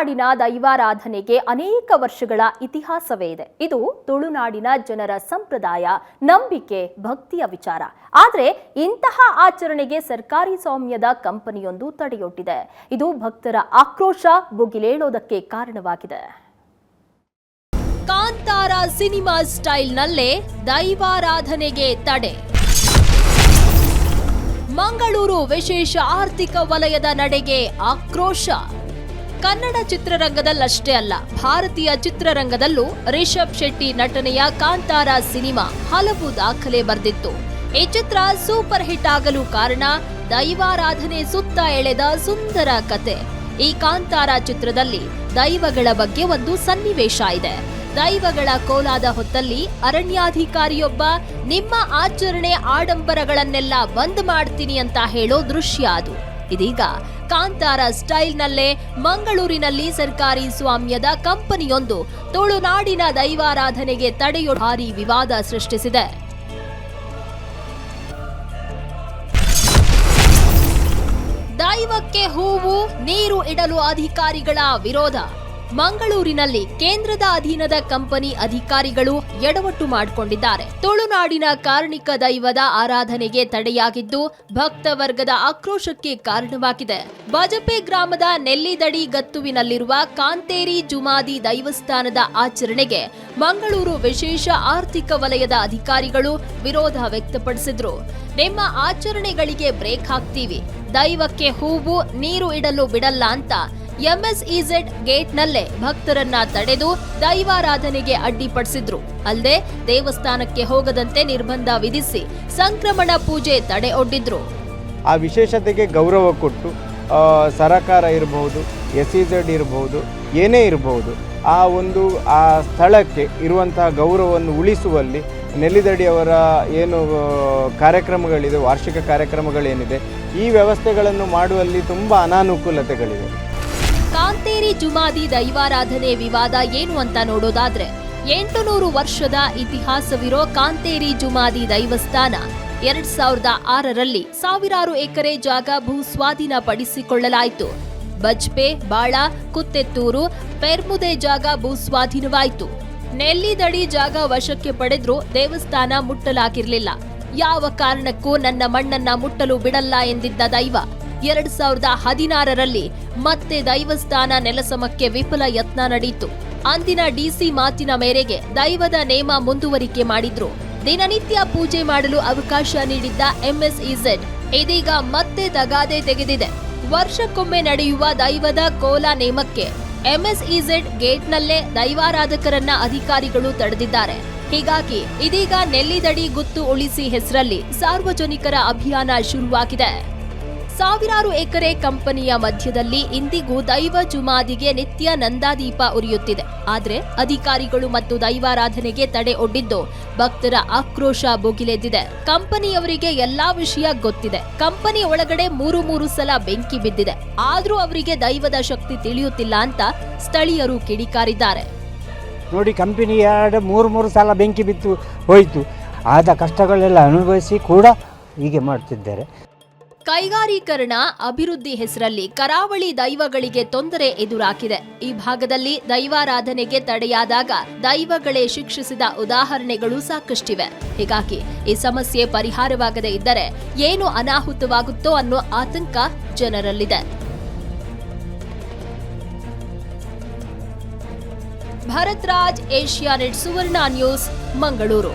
ತುಳುನಾಡಿನ ದೈವಾರಾಧನೆಗೆ ಅನೇಕ ವರ್ಷಗಳ ಇತಿಹಾಸವೇ ಇದೆ ಇದು ತುಳುನಾಡಿನ ಜನರ ಸಂಪ್ರದಾಯ, ನಂಬಿಕೆ, ಭಕ್ತಿಯ ವಿಚಾರ. ಆದರೆ ಇಂತಹ ಆಚರಣೆಗೆ ಸರ್ಕಾರಿ ಸ್ವಾಮ್ಯದ ಕಂಪನಿಯೊಂದು ತಡೆಯೊಡ್ಡಿದೆ. ಇದು ಭಕ್ತರ ಆಕ್ರೋಶ ಭುಗಿಲೇಳೋದಕ್ಕೆ ಕಾರಣವಾಗಿದೆ. ಕಾಂತಾರ ಸಿನಿಮಾ ಸ್ಟೈಲ್ನಲ್ಲೇ ದೈವಾರಾಧನೆಗೆ ತಡೆ. ಮಂಗಳೂರು ವಿಶೇಷ ಆರ್ಥಿಕ ವಲಯದ ನಡೆಗೆ ಆಕ್ರೋಶ. ಕನ್ನಡ ಚಿತ್ರರಂಗದಲ್ಲಷ್ಟೇ ಅಲ್ಲ, ಭಾರತೀಯ ಚಿತ್ರರಂಗದಲ್ಲೂ ರಿಷಬ್ ಶೆಟ್ಟಿ ನಟನೆಯ ಕಾಂತಾರ ಸಿನಿಮಾ ಹಲವು ದಾಖಲೆ ಬರೆದಿತ್ತು. ಈ ಚಿತ್ರ ಸೂಪರ್ ಹಿಟ್ ಆಗಲು ಕಾರಣ ದೈವಾರಾಧನೆ ಸುತ್ತ ಎಳೆದ ಸುಂದರ ಕತೆ. ಈ ಕಾಂತಾರ ಚಿತ್ರದಲ್ಲಿ ದೈವಗಳ ಬಗ್ಗೆ ಒಂದು ಸನ್ನಿವೇಶ ಇದೆ. ದೈವಗಳ ಕೋಲಾದ ಹೊತ್ತಲ್ಲಿ ಅರಣ್ಯಾಧಿಕಾರಿಯೊಬ್ಬ, ನಿಮ್ಮ ಆಚರಣೆ ಆಡಂಬರಗಳನ್ನೆಲ್ಲ ಬಂದ್ ಮಾಡ್ತೀನಿ ಅಂತ ಹೇಳೋ ದೃಶ್ಯ ಅದು. ಇದೀಗ ಕಾಂತಾರ ಸ್ಟೈಲ್ನಲ್ಲೇ ಮಂಗಳೂರಿನಲ್ಲಿ ಸರ್ಕಾರಿ ಸ್ವಾಮ್ಯದ ಕಂಪನಿಯೊಂದು ತುಳುನಾಡಿನ ದೈವಾರಾಧನೆಗೆ ತಡೆಯೋ ಭಾರಿ ವಿವಾದ ಸೃಷ್ಟಿಸಿದೆ. ದೈವಕ್ಕೆ ಹೂವು, ನೀರು ಇಡಲು ಅಧಿಕಾರಿಗಳ ವಿರೋಧ. ಮಂಗಳೂರಿನಲ್ಲಿ ಕೇಂದ್ರದ ಅಧೀನದ ಕಂಪನಿ ಅಧಿಕಾರಿಗಳು ಎಡವಟ್ಟು ಮಾಡಿಕೊಂಡಿದ್ದಾರೆ. ತುಳುನಾಡಿನ ಕಾರ್ಣಿಕ ದೈವದ ಆರಾಧನೆಗೆ ತಡೆಯಾಗಿದ್ದು, ಭಕ್ತ ವರ್ಗದ ಆಕ್ರೋಶಕ್ಕೆ ಕಾರಣವಾಗಿದೆ. ಬಜಪೆ ಗ್ರಾಮದ ನೆಲ್ಲಿದಡಿ ಗತ್ತುವಿನಲ್ಲಿರುವ ಕಾಂತೇರಿ ಜುಮಾದಿ ದೈವಸ್ಥಾನದ ಆಚರಣೆಗೆ ಮಂಗಳೂರು ವಿಶೇಷ ಆರ್ಥಿಕ ವಲಯದ ಅಧಿಕಾರಿಗಳು ವಿರೋಧ ವ್ಯಕ್ತಪಡಿಸಿದ್ರು. ನಿಮ್ಮ ಆಚರಣೆಗಳಿಗೆ ಬ್ರೇಕ್ ಹಾಕ್ತೀವಿ. ದೈವಕ್ಕೆ ಹೂವು, ನೀರು ಇಡಲು ಬಿಡಲ್ಲ ಅಂತ ಎಂಎಸ್ಇಝೆಡ್ ಗೇಟ್ನಲ್ಲೇ ಭಕ್ತರನ್ನ ತಡೆದು ದೈವಾರಾಧನೆಗೆ ಅಡ್ಡಿಪಡಿಸಿದ್ರು. ಅಲ್ಲದೆ ದೇವಸ್ಥಾನಕ್ಕೆ ಹೋಗದಂತೆ ನಿರ್ಬಂಧ ವಿಧಿಸಿ ಸಂಕ್ರಮಣ ಪೂಜೆ ತಡೆ ಒಡ್ಡಿದ್ರು. ಆ ವಿಶೇಷತೆಗೆ ಗೌರವ ಕೊಟ್ಟು ಸರಕಾರ ಇರಬಹುದು ಎಸ್ ಇ ಇರಬಹುದು ಏನೇ ಇರಬಹುದು ಆ ಒಂದು, ಆ ಸ್ಥಳಕ್ಕೆ ಇರುವಂತಹ ಗೌರವವನ್ನು ಉಳಿಸುವಲ್ಲಿ ನೆಲ್ಲಿದಡಿಯವರ ಏನು ಕಾರ್ಯಕ್ರಮಗಳಿದೆ, ವಾರ್ಷಿಕ ಕಾರ್ಯಕ್ರಮಗಳೇನಿದೆ, ಈ ವ್ಯವಸ್ಥೆಗಳನ್ನು ಮಾಡುವಲ್ಲಿ ತುಂಬ ಅನಾನುಕೂಲತೆಗಳಿವೆ. ಕಾಂತೇರಿ ಜುಮಾದಿ ದೈವಾರಾಧನೆ ವಿವಾದ ಏನು ಅಂತ ನೋಡೋದಾದ್ರೆ ಎಂಟು ನೂರು ವರ್ಷದ ಇತಿಹಾಸವಿರೋ ಕಾಂತೇರಿ ಜುಮಾದಿ ದೈವಸ್ಥಾನ ಎರಡ್ ಸಾವಿರದ ಆರರಲ್ಲಿ ಸಾವಿರಾರು ಎಕರೆ ಜಾಗ ಭೂ ಪಡಿಸಿಕೊಳ್ಳಲಾಯಿತು ಬಜ್ಪೆ, ಬಾಳ, ಕುತ್ತೆತ್ತೂರು, ಪೆರ್ಮುದೆ ಜಾಗ ಭೂ ಸ್ವಾಧೀನವಾಯಿತು. ನೆಲ್ಲಿದಡಿ ಜಾಗ ವಶಕ್ಕೆ ಪಡೆದ್ರೂ ದೇವಸ್ಥಾನ ಮುಟ್ಟಲಾಗಿರ್ಲಿಲ್ಲ. ಯಾವ ಕಾರಣಕ್ಕೂ ನನ್ನ ಮಣ್ಣನ್ನ ಮುಟ್ಟಲು ಬಿಡಲ್ಲ ಎಂದಿದ್ದ ದೈವ ಎರಡ್ ಸಾವಿರದ ಹದಿನಾರರಲ್ಲಿ ಮತ್ತೆ ದೈವಸ್ಥಾನ ನೆಲಸಮಕ್ಕೆ ವಿಫಲ ಯತ್ನ ನಡೆಯಿತು. ಅಂದಿನ ಡಿಸಿ ಮಾತಿನ ಮೇರೆಗೆ ದೈವದ ನೇಮ ಮುಂದುವರಿಕೆ ಮಾಡಿದ್ರು. ದಿನನಿತ್ಯ ಪೂಜೆ ಮಾಡಲು ಅವಕಾಶ ನೀಡಿದ್ದ ಎಂಎಸ್ಇಝೆಡ್ ಇದೀಗ ಮತ್ತೆ ತಗಾದೆ ತೆಗೆದಿದೆ. ವರ್ಷಕ್ಕೊಮ್ಮೆ ನಡೆಯುವ ದೈವದ ಕೋಲ ನೇಮಕ್ಕೆ ಎಂಎಸ್ಇಝೆಡ್ ಗೇಟ್ನಲ್ಲೇ ದೈವಾರಾಧಕರನ್ನ ಅಧಿಕಾರಿಗಳು ತಡೆದಿದ್ದಾರೆ. ಹೀಗಾಗಿ ಇದೀಗ ನೆಲ್ಲಿದಡಿ ಗುತ್ತು ಉಳಿಸಿ ಹೆಸರಲ್ಲಿ ಸಾರ್ವಜನಿಕರ ಅಭಿಯಾನ ಶುರುವಾಗಿದೆ. ಸಾವಿರಾರು ಎಕರೆ ಕಂಪನಿಯ ಮಧ್ಯದಲ್ಲಿ ಇಂದಿಗೂ ದೈವ ಜುಮಾದಿಗೆ ನಿತ್ಯ ನಂದಾದೀಪ ಉರಿಯುತ್ತಿದೆ. ಆದರೆ ಅಧಿಕಾರಿಗಳು ಮತ್ತು ದೈವಾರಾಧನೆಗೆ ತಡೆ ಒಡ್ಡಿದ್ದು ಭಕ್ತರ ಆಕ್ರೋಶ ಭುಗಿಲೆದ್ದಿದೆ. ಕಂಪನಿಯವರಿಗೆ ಎಲ್ಲಾ ವಿಷಯ ಗೊತ್ತಿದೆ. ಕಂಪನಿ ಒಳಗಡೆ ಮೂರು ಮೂರು ಸಲ ಬೆಂಕಿ ಬಿದ್ದಿದೆ. ಆದ್ರೂ ಅವರಿಗೆ ದೈವದ ಶಕ್ತಿ ತಿಳಿಯುತ್ತಿಲ್ಲ ಅಂತ ಸ್ಥಳೀಯರು ಕಿಡಿಕಾರಿದ್ದಾರೆ. ನೋಡಿ, ಕಂಪನಿ ಎರಡು ಮೂರು ಮೂರು ಸಲ ಬೆಂಕಿ ಬಿತ್ತು ಹೋಯಿತು. ಆದ ಕಷ್ಟಗಳೆಲ್ಲ ಅನುಭವಿಸಿ ಕೂಡ ಹೀಗೆ ಮಾಡ್ತಿದ್ದಾರೆ. ಕೈಗಾರೀಕರಣ ಅಭಿವೃದ್ಧಿ ಹೆಸರಲ್ಲಿ ಕರಾವಳಿ ದೈವಗಳಿಗೆ ತೊಂದರೆ ಎದುರಾಗಿದೆ. ಈ ಭಾಗದಲ್ಲಿ ದೈವಾರಾಧನೆಗೆ ತಡೆಯಾದಾಗ ದೈವಗಳೇ ಶಿಕ್ಷಿಸಿದ ಉದಾಹರಣೆಗಳು ಸಾಕಷ್ಟಿವೆ. ಹೀಗಾಗಿ ಈ ಸಮಸ್ಯೆ ಪರಿಹಾರವಾಗದೇ ಇದ್ದರೆ ಏನು ಅನಾಹುತವಾಗುತ್ತೋ ಅನ್ನೋ ಆತಂಕ ಜನರಲ್ಲಿದೆ. Bharath Raj Asianet Suvarna news, Mangaluru.